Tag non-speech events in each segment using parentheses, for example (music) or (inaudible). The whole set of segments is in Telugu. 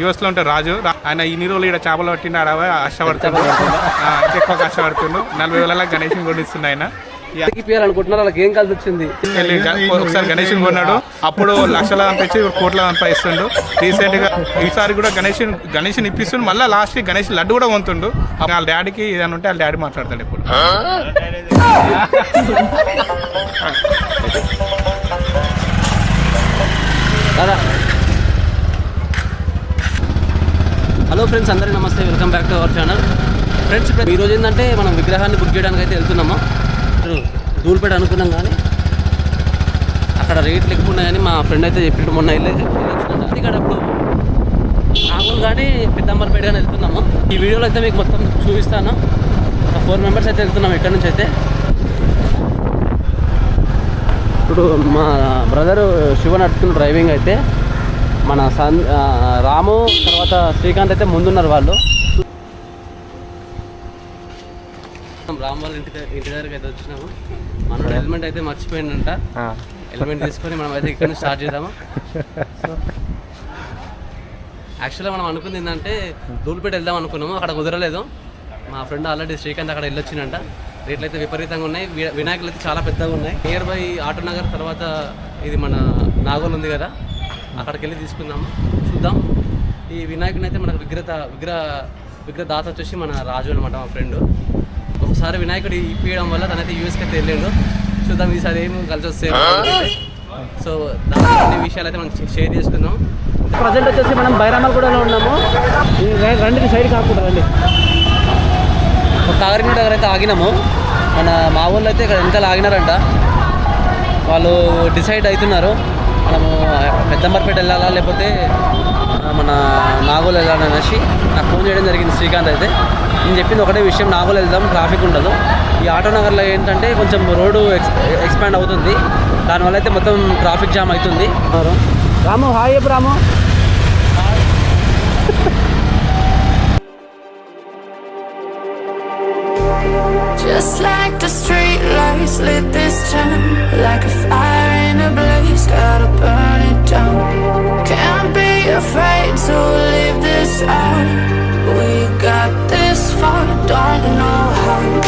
యూఎస్లో ఉంటాడు రాజు. ఆయన ఇన్ని రోజులు ఇక్కడ చేపలు ఆ, ఇంకా ఎక్కువ కష్టపడుతుండు నలభై వేల గణేష్ కొనిస్తుంది ఆయన. వాళ్ళకి ఏం కలిసి వచ్చింది? ఒకసారి గణేష్ కొన్నాడు. అప్పుడు లక్షల ఇప్పుడు కోట్ల సంపాదిస్తుండు రీసెంట్గా ఈసారి కూడా గణేష్ గణేష్ ఇప్పిస్తుండు. మళ్ళీ లాస్ట్కి గణేష్ లడ్డు కూడా వంతుండు వాళ్ళ డాడీకి ఏదైనా ఉంటే వాళ్ళ డాడీ మాట్లాడతాడు ఇప్పుడు కదా (laughs) హలో ఫ్రెండ్స్ అందరికీ నమస్తే. Welcome back to our channel. Friends ఇప్పుడు ఈరోజు ఏంటంటే మనం విగ్రహాన్ని బుక్ చేయడానికి అయితే వెళ్తున్నాము ధూళిపేట అనుకున్నాం కానీ అక్కడ రేట్లు ఎక్కువ ఉన్నాయని మా ఫ్రెండ్ అయితే చెప్పినట్టు మొన్న వెళ్ళి వెళ్ళొచ్చిందంట. ఇక్కడ ఇప్పుడు నాగూరు కానీ పెద్దంబర్పేట కానీ వెళ్తున్నాము. ఈ వీడియోలో అయితే మీకు మొత్తం చూపిస్తాను. ఒక ఫోర్ మెంబర్స్ అయితే వెళ్తున్నాం ఇక్కడ నుంచి అయితే. ఇప్పుడు మా బ్రదర్ శివ నడుపుతున్న డ్రైవింగ్ అయితే. మన సన్ రాము తర్వాత శ్రీకాంత్ అయితే ముందున్నారు వాళ్ళు. రామ్ వాళ్ళ ఇంటి ఇంటి దగ్గరికి అయితే వచ్చినాము. మనోడు హెల్మెట్ అయితే మర్చిపోయిందంట హెల్మెట్ తీసుకొని మనం అయితే ఇక్కడ స్టార్ట్ చేద్దాము. యాక్చువల్గా మనం అనుకుంది ఏంటంటే ధూళిపేట వెళ్దాం అనుకున్నాము అక్కడ కుదరలేదు. మా ఫ్రెండ్ ఆల్రెడీ శ్రీకాంత్ అక్కడ వెళ్ళొచ్చిందంట రేట్లు అయితే విపరీతంగా ఉన్నాయి. వినాయకులు అయితే చాలా పెద్దగా ఉన్నాయి. నియర్ బై ఆటో నగర్ తర్వాత ఇది మన నాగోల్ ఉంది కదా. అక్కడికి వెళ్ళి తీసుకుందాము. చూద్దాం. ఈ వినాయకుని అయితే మనకు విగ్రహ విగ్రహ విగ్రహ దాత వచ్చేసి మన రాజు అనమాట మా ఫ్రెండ్ ఒకసారి వినాయకుడు ఇప్పించడం వల్ల తనైతే యూఎస్కి అయితే వెళ్ళాడు. చూద్దాం ఈసారి ఏం కలిసి వస్తే సో దాని అన్ని విషయాలు అయితే మనం షేర్ చేసుకుందాం. ప్రజెంట్ వచ్చేసి మనం బైరామల్గూడలో ఉన్నాము. రండి సైడ్ కాకుండా రండి. కాగరినగర్ దగ్గర అయితే ఆగినాము. మన మా ఊళ్ళో అయితే ఇక్కడ వెనకాల ఆగినారంట వాళ్ళు డిసైడ్ అవుతున్నారు. మనము పెద్దంబర్పేట వెళ్ళాలా లేకపోతే మన నాగోలు వెళ్ళాలని అనేసి నాకు ఫోన్ చేయడం జరిగింది శ్రీకాంత్ అయితే. నేను చెప్పింది ఒకటే విషయం నాగోలు వెళ్దాం ట్రాఫిక్ ఉండదు. ఈ ఆటో నగర్లో ఏంటంటే కొంచెం రోడ్డు ఎక్స్ ఎక్స్పాండ్ అవుతుంది. దానివల్ల అయితే మొత్తం ట్రాఫిక్ జామ్ అవుతుంది. Ramu hi Ramu. Gotta burn it down. Can't be afraid to leave this out We got this far, don't know how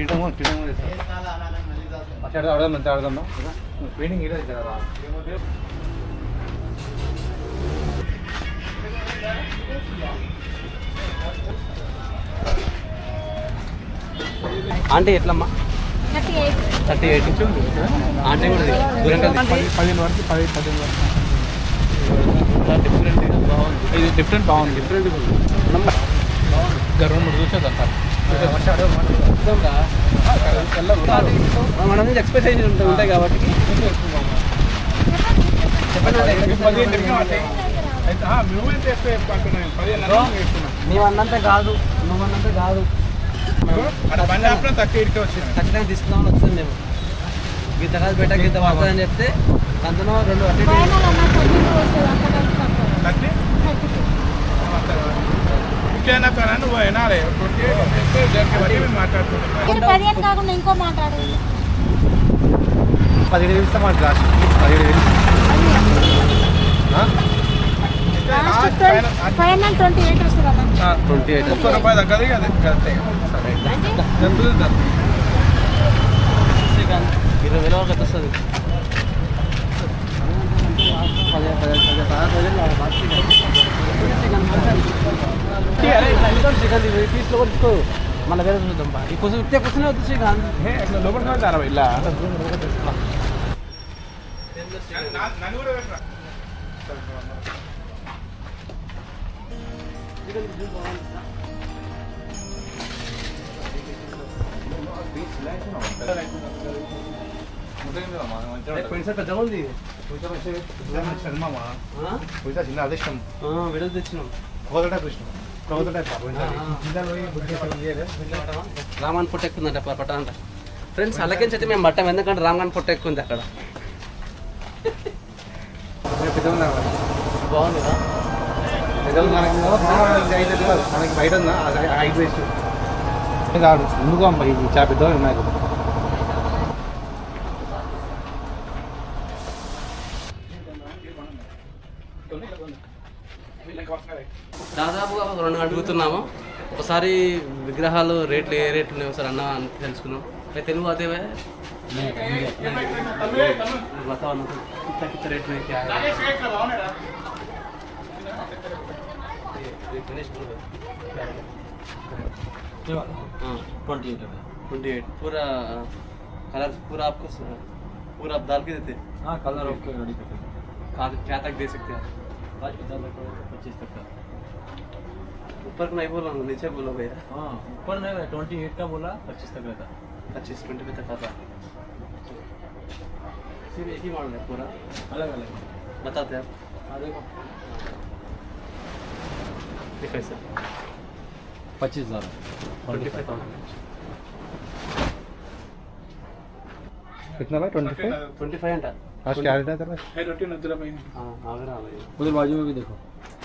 కీటము ఆడదాం ఆడదాం పెయింటింగ్ కదా ఆంటీ ఎట్లమ్మా? Thirty eight. ఆంటీ కూడా ఇది. దూరం కలిసి పదిహేను వరకు పది పదిహేను వరకు. డిఫరెంట్ బాగుంది. ఇది డిఫరెంట్ బాగుంది. డిఫరెంట్ చూసేద్దాం సార్ మన నుంచి ఎక్స్పెక్టేషన్ ఉంటాయి ఉంటాయి కాబట్టి మేము అన్నంత కాదు నువ్వు అన్నంత కాదు తక్కువ ఇడికే వచ్చింది ఖచ్చితంగా తీసుకుందామని వచ్చింది మేము గీత కాదు బెట్ట గీత పడుతుంది అని చెప్తే అందులో రెండు అటు ఇంకేనా కానీ నువ్వు వినాలి చెప్తే దానికి బట్టి మేము కాకుండా ఇంకో మాట్లాడు పదిహేడు వేలు మాకు లాస్ట్ పదిహేడు ట్వంటీ ఎయిట్ ట్వంటీ ఒక్క రూపాయి తగ్గదు సరే డబ్బులు ఇరవై వేల వరకు వస్తుంది పదే పదే పదే పదే పదే బాగా చికెన్ పీస్లో తీసుకో మళ్ళీ వేరే చూద్దాం బా ఈ కొంచెం ఇస్తే కూర్చొని శ్రీకాంత్. లోపలికి వెళ్తారా ఇలా పెద్దగా ఉంది. ఆ? చిన్న అదృష్టం ఆ, విడుదల రామాన్ పొట్ట ఎక్కుందంట పట్ట అంట ఫ్రెండ్స్ అలాగే అయితే మేము పట్టాం ఎందుకంటే రామాన్ పొట్ట ఎక్కుంది అక్కడ. బాగుంది కదా మనకి బయట ఉందా? ఐదు కాదు ఎందుకు అమ్మ? ఇది చాలా పెద్దగా ఉన్నాయి ఒకసారి విగ్రహాలు రేట్లు ఏ రేట్లు ఉన్నాయి ఒకసారి అన్న అని తెలుసుకున్నాం అయితే తెలుగు అదే बताओ ना कितना कितना रेट में क्या है ये गणेश बोलो क्या है हाँ ट्वेंटी ट्वेंटी एट पूरा कलर पूरा आपको स- पूरा आप डाल के देते हाँ कलर ओके रेडी कर कहाँ क्या तक दे सकते हैं पच्चीस तक का ऊपर नहीं बोला ना नीचे बोला भैया। हाँ ऊपर नहीं भैया ट्वेंटी एट का बोला पच्चीस तक रहता। पच्चीस ट्वेंटी तक आता सिर्फ़ एक ही मॉडल है पूरा। अलग अलग। बताते हैं आप। हाँ देखो। दिखाई सर पच्चीस हज़ार। ट्वेंटी फाइव थाउज़ेंड कितना भाई 25 25 ट्वेंटी आज क्या रेट है तेरा हाँ, भाई उधर बाजू में भी देखो।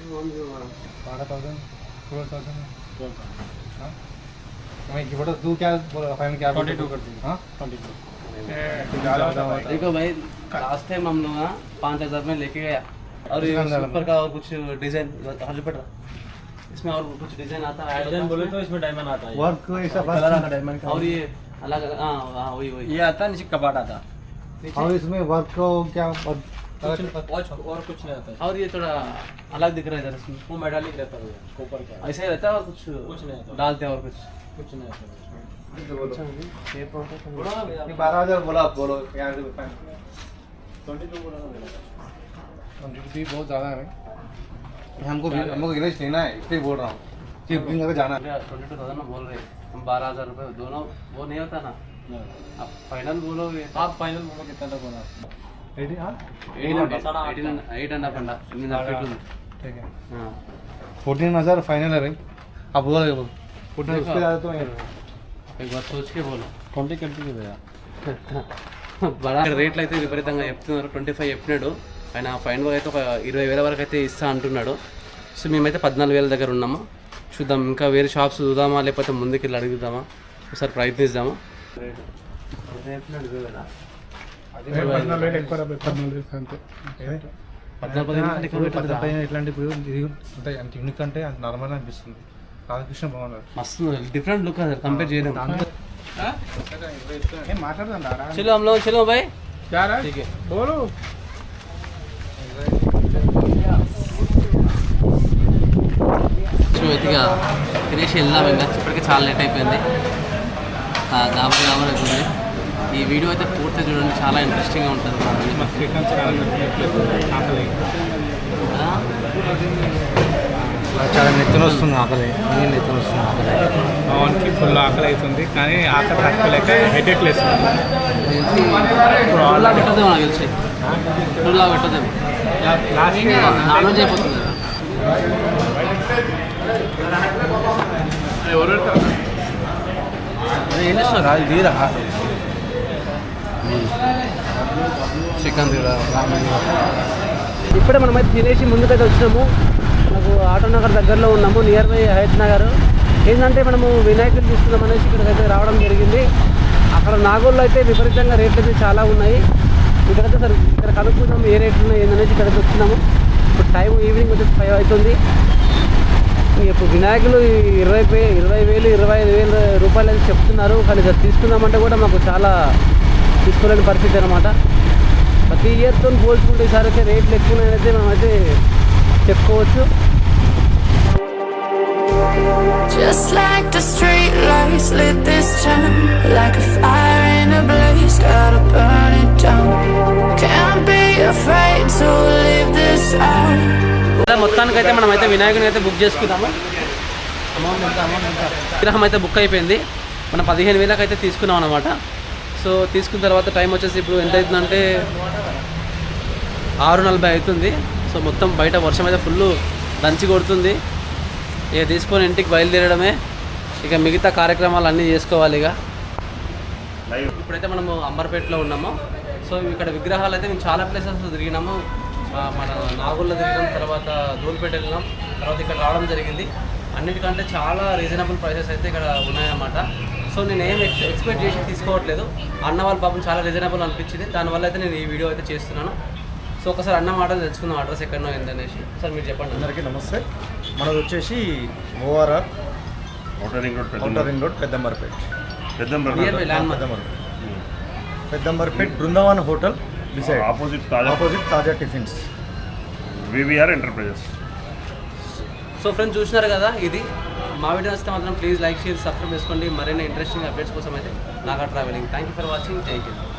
बारह थाउज़ेंड मैं बोला तू क्या रहा फाइनल क्या ट्वेंटी टू। कर दी हाँ। Twenty two. देखो भाई लास्ट टाइम हम लोग ना पाँच हज़ार में लेके गया। और ऊपर का और कुछ डिज़ाइन हर पड़ रहा इसमें और कुछ डिज़ाइन आता है डिज़ाइन बोले तो इसमें डायमंड आता है। वर्क ऐसा कलर का डायमंड का। और ये अलग हाँ वही वही। ये आता नीचे कबाड़ आता और इसमें वर्क क्या और और कुछ नहीं आता। है और ये थोड़ा अलग दिख रहा है इधर इसमें। वो मेटालिक रहता है ऊपर का। ऐसा ही रहता है और कुछ कुछ नहीं आता। डालते हैं और कुछ। कुछ नहीं आता है अच्छा है। ये बारह हज़ार बोला आप बोलो क्या ट्वेंटी टू बोला ना ट्वेंटी बहुत ज़्यादा है हमको हमको लेना है इसलिए बोल रहा हूँ। कि बुकिंग जाना है। ट्वेंटी टू थाउज़ेंड बोल रहे हैं। हम बारह हज़ार रुपये दोनों वो नहीं होता ना? आप फाइनल बोलोगे। आप फाइनल बोलो कितना तक बोला रेडी हाँ ఎయిట్ అండ్ హాఫ్ అండ ఎనిమిది ఫీట్ ఉంది ठीक है ఆ. फोर्टीन हजार फाइनल है भाई आप बोलो देखो फोर्टीन उससे ज़्यादा तो नहीं एक बार सोच के बोलो ट्वेंटी कर दीजिए भैया బడా రేట్లు అయితే విపరీతంగా చెప్తున్నారు ట్వంటీ ఫైవ్ చెప్పినాడు ఆయన ఫైన్ అయితే ఒక ఇరవై వేల వరకు అయితే ఇస్తా అంటున్నాడు సో మేమైతే పద్నాలుగు వేల దగ్గర ఉన్నాము చూద్దాం ఇంకా వేరే షాప్స్ చూద్దామా లేకపోతే ముందుకు వెళ్ళి అడుగుదామా ఒకసారి ప్రయత్నిద్దామా ఎట్లాంటి అంటే అది నార్మల్ అనిపిస్తుంది. రాధాకృష్ణ బాగున్నారు మస్తు డిఫరెంట్ లుక్ అది. కంపేర్ చేయడం ఇదిగా తినేసి వెళ్దాం ఇంకా. ఇప్పటికే చాలా లేట్ అయిపోయింది. కాబట్టి కాబట్టి ఈ వీడియో అయితే పూర్తి చూడండి. చాలా ఇంట్రెస్టింగ్గా ఉంటుంది. చాలా నెత్తిన వస్తుంది ఆకలి. నేను నెత్తిన వస్తుంది ఆకలి. పవన్కి ఫుల్ ఆకలి అవుతుంది కానీ ఆకలి తక్కువలేక హెడేక్ లేస్తుంది టూర్లా పెట్టదేమో నాకు తెలిసి. టూర్లా పెట్టదేమో నాన్ వెజ్ అయిపోతుంది కదా. ఎవరు ఏం చేస్తున్నారు? అది తీరా? చికెన్ ఇప్పుడే మనమైతే తినేసి ముందుకైతే వచ్చినాము. మనకు ఆటో నగర్ దగ్గరలో ఉన్నాము నియర్ బై హయత్ నగర్. ఏంటంటే మనము వినాయకుడు తీసుకుందాం అనేసి ఇక్కడికైతే రావడం జరిగింది. అక్కడ నాగోల్లో అయితే విపరీతంగా రేట్లు అయితే చాలా ఉన్నాయి. ఇక్కడైతే సార్ ఇక్కడ కనుక్కుందాం ఏ రేట్లు ఉన్నాయి ఏందనేసి ఇక్కడైతే వచ్చినాము. ఇప్పుడు టైం ఈవినింగ్ వచ్చేసి ఫైవ్ అవుతుంది. ఇప్పుడు వినాయకులు ఇరవై ఇరవై వేలు ఇరవై ఐదు వేలు రూపాయలు అయితే చెప్తున్నారు. కానీ ఇది తీసుకుందామంటే కూడా మాకు చాలా తీసుకోలేని పరిస్థితి అనమాట ప్రతి ఇయర్తో పోల్చుకుంటే ఈసారి అయితే రేట్లు ఎక్కువ ఉన్నాయని మనమైతే చెప్పుకోవచ్చు. Just like the street lights lit this town Like a fire in a blaze, gotta burn it down. Can't be afraid to leave this out. మొత్తానికైతే మనం అయితే వినాయకుని అయితే బుక్ చేసుకున్నాము. అమౌంట్ ఎంత అమౌంట్ ఎంత? విగ్రహం అయితే బుక్ అయిపోయింది. మనం పదిహేను వేలకు అయితే తీసుకున్నాం అనమాట సో తీసుకున్న తర్వాత టైం వచ్చేసి ఇప్పుడు ఎంత అవుతుందంటే ఆరు నలభై అవుతుంది. సో మొత్తం బయట వర్షం అయితే ఫుల్ దంచి కొడుతుంది. ఇక తీసుకొని ఇంటికి బయలుదేరడమే. ఇక మిగతా కార్యక్రమాలు అన్నీ చేసుకోవాలి ఇక. ఇప్పుడైతే మనము అంబర్పేటలో ఉన్నాము. సో ఇక్కడ విగ్రహాలు అయితే మేము చాలా ప్లేసెస్ తిరిగినాము. మన నాగుల్లో తిరిగినాం తర్వాత ధూల్పేట వెళ్ళినాం తర్వాత ఇక్కడ రావడం జరిగింది. అన్నిటికంటే చాలా రీజనబుల్ ప్రైసెస్ అయితే ఇక్కడ ఉన్నాయన్నమాట. సో నేను ఏం ఎక్స్ ఎక్స్పెక్ట్ చేసి తీసుకోవట్లేదు. అన్న వాళ్ళ పాపం చాలా రీజనబుల్ అనిపించింది. దానివల్ల అయితే నేను ఈ వీడియో అయితే చేస్తున్నాను. సో ఒకసారి అన్న మాటలు తెలుసుకుందాం అడ్రస్ ఎక్కడనో ఏందనేసి సార్ మీరు చెప్పండి. అందరికీ నమస్తే. మనది వచ్చేసి ORR outer ring road outer ring road Peddamberpet. Peddamberpet. Brindavan hotel beside opposite Taza opposite Taza tiffins VVR enterprises so friends చూసినారు కదా ఇది? మా వీడియో మాత్రం ప్లీజ్ లైక్ షేర్ సబ్స్క్రైబ్ చేసుకోండి. మరిన్ని ఇంట్రెస్టింగ్ అప్డేట్స్ కోసం అయితే Naga travelling thank you for watching Jai Hind